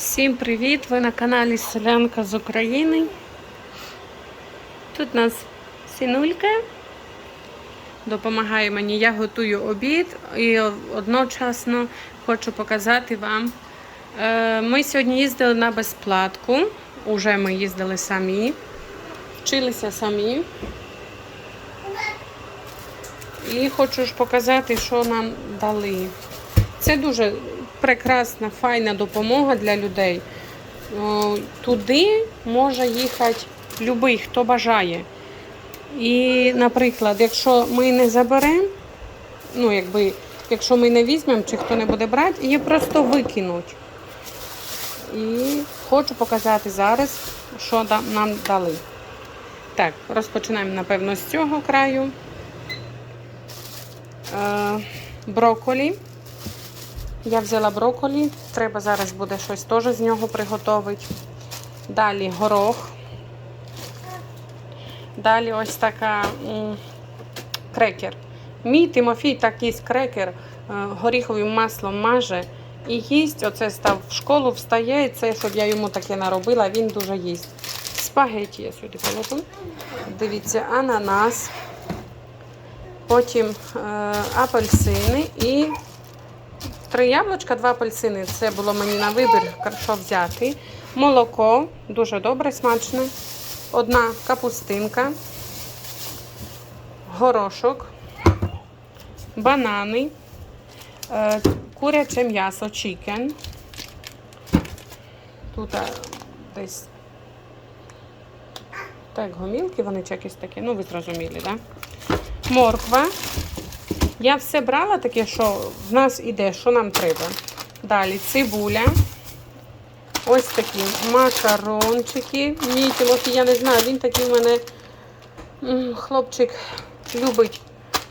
Всім привіт! Ви на каналі Селянка з України. Тут у нас синулька допомагає мені. Я готую обід і одночасно хочу показати вам. Е, Ми сьогодні їздили на безплатку. Уже ми їздили самі, вчилися самі. І хочу ж показати, що нам дали. Це дуже прекрасна, файна допомога для людей. Туди може їхати будь-який, хто бажає. І, наприклад, якщо ми не заберемо, ну, якби, якщо ми не візьмемо, чи хто не буде брати, її просто викинуть. І хочу показати зараз, що нам дали. Так, розпочинаємо, напевно, з цього краю. Е, брокколі. Я взяла брокколі, треба зараз буде щось теж з нього приготувати. Далі горох. Далі ось така крекер. Мій Тимофій так їсть крекер, е, горіховим маслом маже і їсть. Оце став в школу, встає, і це, щоб я йому таке наробила, він дуже їсть. Спагеті я сюди положу. Дивіться, ананас, потім е, апельсини і Три яблучка, два апельсини. Це було мені на вибір, що взяти. Молоко, дуже добре, смачне. Одна капустинка, горошок, банани, е, куряче м'ясо, чікен. Тут е, десь так, гомілки, вони чи якісь такі, ну ви зрозуміли, так? Да? Морква. Я все брала таке, що в нас іде, що нам треба. Далі цибуля. Ось такі макарончики. Мій Тимофій, я не знаю, він такий в мене хлопчик любить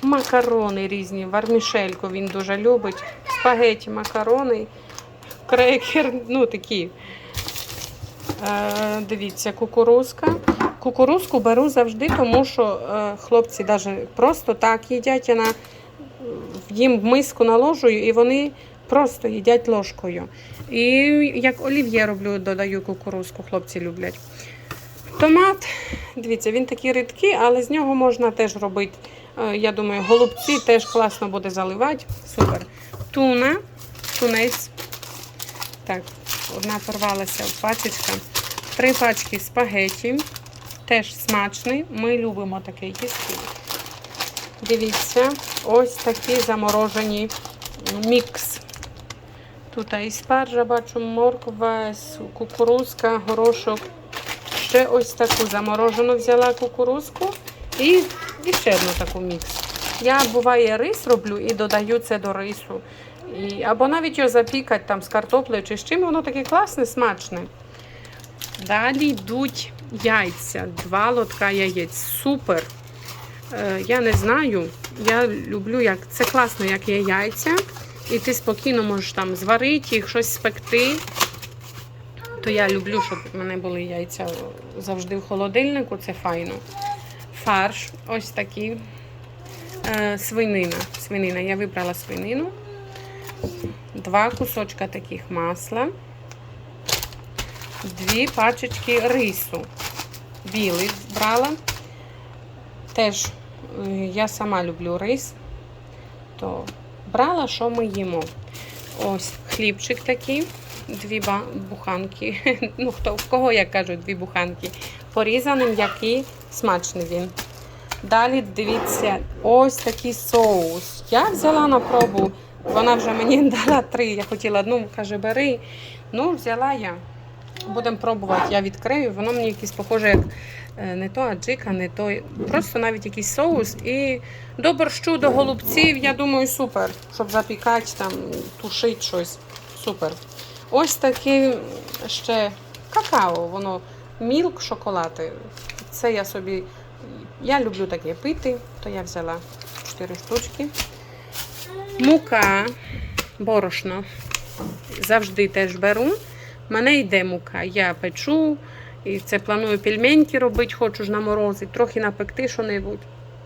макарони різні. Вармішельку він дуже любить. Спагеті, макарони, крекер, ну такі. Е, дивіться, кукурузка. Кукурузку беру завжди, тому що е, хлопці навіть просто так їдять. Вона їм миску наложую, і вони просто їдять ложкою. І як олів'є роблю, додаю кукурузку, хлопці люблять. Томат, дивіться, він такий рідкий, але з нього можна теж робити. е, Я думаю, голубці теж класно буде заливати. Супер. Туна, тунець. Так, одна порвалася пачечка. Три пачки спагеті. Теж смачний. Ми любимо такий їсти. Дивіться, ось такі заморожені мікс. Тут і спаржа, бачу, морква, кукурузка, горошок. Ще ось таку заморожену взяла кукурузку і, і ще одну таку мікс. Я буває рис роблю і додаю це до рису. І, або навіть його запікати там з картоплею чи з чим, воно таке класне, смачне. Далі йдуть яйця, два лотка яєць. Супер. Е, Я не знаю. Я люблю, як це класно, як є яйця. І ти спокійно можеш там зварити їх, щось спекти. То я люблю, щоб в мене були яйця завжди в холодильнику, це файно. Фарш, ось такий. Е, свинина. Свинина. Я вибрала свинину. Два кусочка таких масла. Дві пачечки рису. Білий брала. Теж я сама люблю рис, то брала, що ми їмо. Ось хлібчик такий, дві буханки. Ну, хто в кого як кажуть, дві буханки. Порізаний, м'який, смачний він. Далі дивіться, ось такий соус. Я взяла на пробу. Вона вже мені дала три. Я хотіла одну, каже, бери. Ну, взяла я. Будемо пробувати. Я відкрию. Воно мені якесь похоже, як е, не то аджика, не то. Просто навіть якийсь соус. І до борщу, до голубців, я думаю, супер. Щоб запікати, там, тушити щось. Супер. Ось таке ще какао, воно мілк, шоколад. Це я собі. Я люблю таке пити, то я взяла 4 штучки. Мука, борошно. Завжди теж беру. Мене йде мука. Я печу, і це планую пельменьки робити, хочу ж на морози, трохи напекти що-небудь.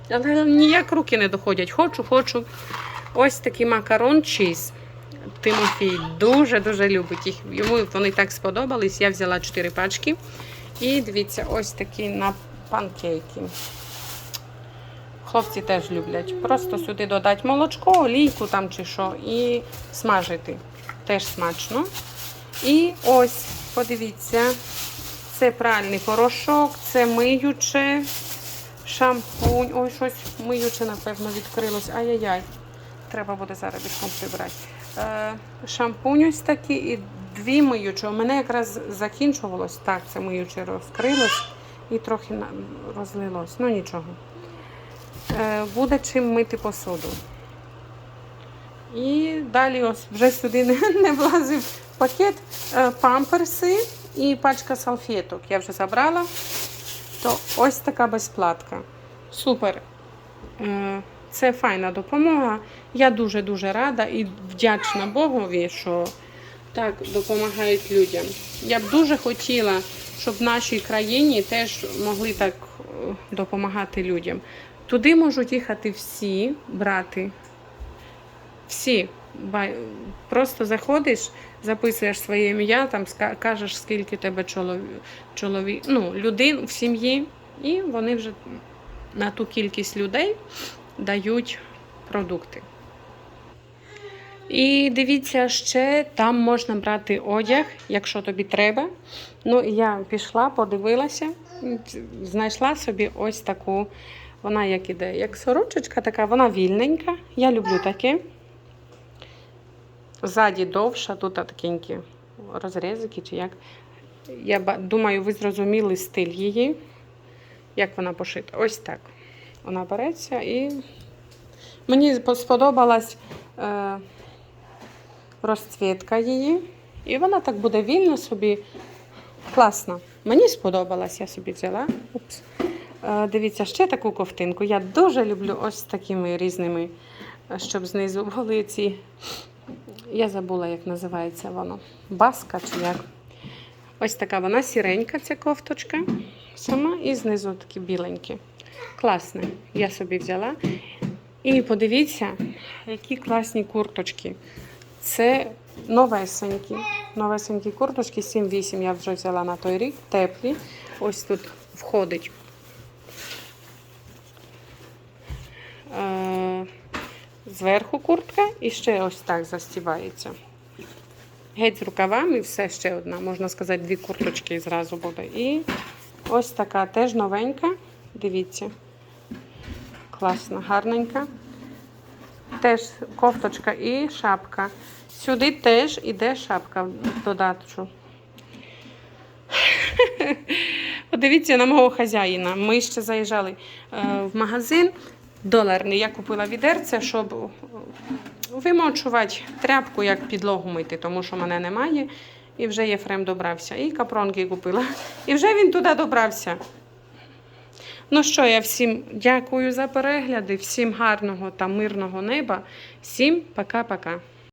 Але ніяк руки не доходять. Хочу, хочу. Ось такий макарон чіз. Тимофій дуже-дуже любить їх. Йому вони так сподобались. Я взяла 4 пачки. І дивіться, ось такі на панкейки. Хлопці теж люблять. Просто сюди додати молочко, олійку там чи що, і смажити. Теж смачно. І ось, подивіться, це пральний порошок, це миюче, шампунь. Ой, щось миюче, напевно, відкрилось. Ай-яй-яй. Треба буде зараз бігом прибрати. Е, шампунь ось такий і дві миючі. У мене якраз закінчувалось. Так, це миюче розкрилось і трохи розлилось. Ну нічого. Е, буде чим мити посуду. І далі ось вже сюди не, не влазив пакет е, памперси і пачка салфеток. Я вже забрала. То ось така безплатка. Супер. Е, Це файна допомога. Я дуже-дуже рада і вдячна Богові, що так допомагають людям. Я б дуже хотіла, щоб в нашій країні теж могли так е, допомагати людям. Туди можуть їхати всі брати. Всі. Просто заходиш, записуєш своє ім'я, там кажеш, скільки тебе чоловік, ну, людей в сім'ї, і вони вже на ту кількість людей дають продукти. І дивіться, ще там можна брати одяг, якщо тобі треба. Ну, я пішла, подивилася, знайшла собі ось таку. Вона як іде, як сорочечка така, вона вільненька. Я люблю таке. Ззаді довша, тут такенькі розрізики чи як. Я думаю, ви зрозуміли стиль її, як вона пошита. Ось так. Вона береться і мені сподобалась е, розцвітка її. І вона так буде вільно собі. Класно. Мені сподобалась, я собі взяла. Упс. Е, дивіться, ще таку ковтинку. Я дуже люблю ось такими різними, щоб знизу були ці. Я забула, як називається воно. Баска чи як. Ось така вона сіренька, ця кофточка. Сама і знизу такі біленькі. Класне. Я собі взяла. І подивіться, які класні курточки. Це новесенькі. Новесенькі курточки 7-8 я вже взяла на той рік. Теплі. Ось тут входить. Е, зверху куртка і ще ось так застібається. Геть з рукавами, все ще одна, можна сказати, дві курточки зразу буде. І ось така теж новенька. Дивіться. Класна, гарненька. Теж кофточка і шапка. Сюди теж іде шапка в додатку. Подивіться на мого хазяїна. Ми ще заїжджали е, в магазин доларний. Я купила відерце, щоб вимочувати тряпку, як підлогу мити, тому що мене немає. І вже Єфрем добрався. І капронки купила. І вже він туди добрався. Ну що, я всім дякую за перегляди, всім гарного та мирного неба. Всім пока-пока.